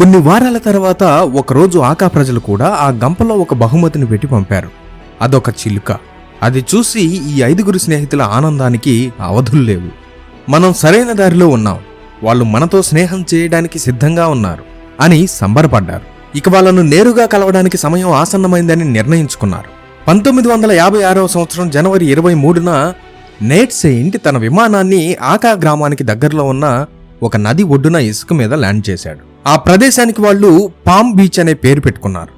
కొన్ని వారాల తర్వాత ఒకరోజు ఆకా ప్రజలు కూడా ఆ గంపలో ఒక బహుమతిని పెట్టి పంపారు. అదొక చిలుక. అది చూసి ఈ ఐదుగురు స్నేహితుల ఆనందానికి అవధులు లేవు. మనం సరైన దారిలో ఉన్నాం. వాళ్ళు మనతో స్నేహం చేయడానికి సిద్ధంగా ఉన్నారు అని సంబరపడ్డారు. ఇక వాళ్ళను నేరుగా కలవడానికి సమయం ఆసన్నమైందని నిర్ణయించుకున్నారు. పంతొమ్మిది వందల యాభై ఆరవ సంవత్సరం జనవరి ఇరవై మూడున నేట్ సెయింట్ తన విమానాన్ని ఆకా గ్రామానికి దగ్గరలో ఉన్న ఒక నది ఒడ్డున ఇసుక మీద ల్యాండ్ చేశాడు. ఆ ప్రదేశానికి వాళ్ళు పామ్ బీచ్ అనే పేరు పెట్టుకున్నారు.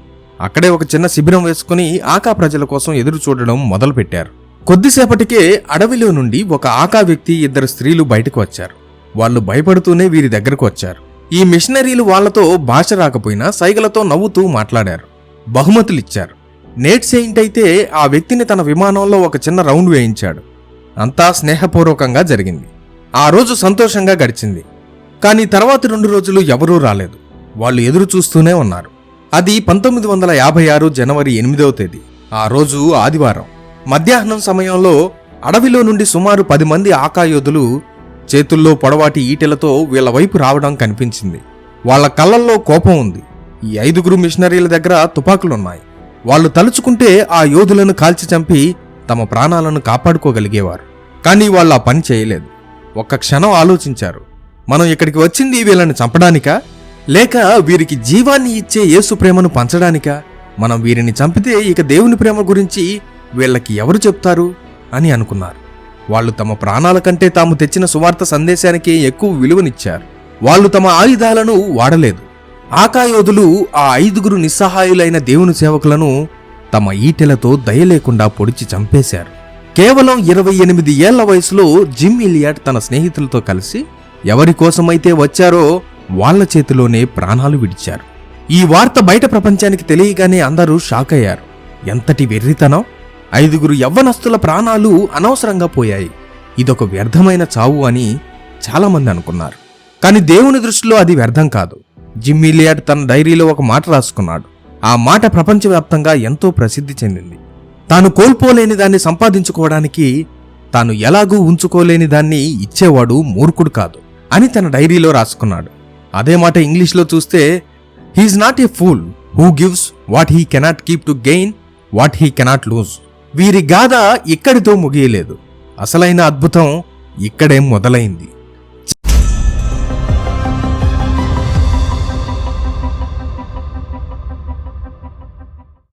అక్కడే ఒక చిన్న శిబిరం వేసుకుని ఆకా ప్రజల కోసం ఎదురు చూడడం మొదలుపెట్టారు. కొద్దిసేపటికే అడవిలో నుండి ఒక ఆకా వ్యక్తి ఇద్దరు స్త్రీలు బయటకు వచ్చారు. వాళ్ళు భయపడుతూనే వీరి దగ్గరకు వచ్చారు. ఈ మిషనరీలు వాళ్ళతో భాష రాకపోయినా సైగలతో నవ్వుతూ మాట్లాడారు. బహుమతులిచ్చారు. నేట్ సెయింట్ అయితే ఆ వ్యక్తిని తన విమానంలో ఒక చిన్న రౌండ్ వేయించాడు. అంతా స్నేహపూర్వకంగా జరిగింది. ఆ రోజు సంతోషంగా గడిచింది. కానీ తర్వాతి రెండు రోజులు ఎవరూ రాలేదు. వాళ్ళు ఎదురు చూస్తూనే ఉన్నారు. అది పంతొమ్మిది వందల యాభై ఆరు జనవరి ఎనిమిదవ తేదీ. ఆ రోజు ఆదివారం. మధ్యాహ్నం సమయంలో అడవిలో నుండి సుమారు పది మంది ఆకాయోధులు చేతుల్లో పొడవాటి ఈటెలతో వీళ్ళ వైపు రావడం కనిపించింది. వాళ్ళ కళ్ళల్లో కోపం ఉంది. ఈ ఐదుగురు మిషనరీల దగ్గర తుపాకులున్నాయి. వాళ్ళు తలుచుకుంటే ఆ యోధులను కాల్చి చంపి తమ ప్రాణాలను కాపాడుకోగలిగేవారు. కానీ వాళ్ళు ఆ పని చేయలేదు. ఒక్క క్షణం ఆలోచించారు. మనం ఇక్కడికి వచ్చింది వీళ్ళని చంపడానికా? లేక వీరికి జీవాన్ని ఇచ్చే యేసు ప్రేమను పంచడానికా? మనం వీరిని చంపితే ఇక దేవుని ప్రేమ గురించి వీళ్ళకి ఎవరు చెప్తారు? అని అనుకున్నారు. వాళ్ళు తమ ప్రాణాల కంటే తాము తెచ్చిన సువార్త సందేశానికి ఎక్కువ విలువనిచ్చారు. వాళ్ళు తమ ఆయుధాలను వాడలేదు. ఆకాయోధులు ఆ ఐదుగురు నిస్సహాయులైన దేవుని సేవకులను తమ ఈటెలతో దయలేకుండా పొడిచి చంపేశారు. కేవలం ఇరవై ఎనిమిది ఏళ్ళ వయసులో జిమ్ ఇలియాట్ తన స్నేహితులతో కలిసి ఎవరి కోసమైతే వచ్చారో వాళ్ళ చేతిలోనే ప్రాణాలు విడిచారు. ఈ వార్త బయట ప్రపంచానికి తెలియగానే అందరూ షాక్ అయ్యారు ఎంతటి వెర్రితనం! ఐదుగురు యవ్వనస్తుల ప్రాణాలు అనవసరంగా పోయాయి. ఇదొక వ్యర్థమైన చావు అని చాలామంది అనుకున్నారు. కానీ దేవుని దృష్టిలో అది వ్యర్థం కాదు. జిమ్మిలియాడ్ తన డైరీలో ఒక మాట రాసుకున్నాడు. ఆ మాట ప్రపంచవ్యాప్తంగా ఎంతో ప్రసిద్ధి చెందింది. తాను కోల్పోలేని దాన్ని సంపాదించుకోవడానికి తాను ఎలాగూ ఉంచుకోలేని దాన్ని ఇచ్చేవాడు మూర్ఖుడు కాదు. అని తన డైరీలో రాసుకున్నాడు. అదే మాట ఇంగ్లీష్లో చూస్తే he is not a fool who gives what he cannot keep to gain what he cannot lose వీరి గాథ ఇక్కడితో ముగియలేదు. అసలైన అద్భుతం ఇక్కడే మొదలైంది.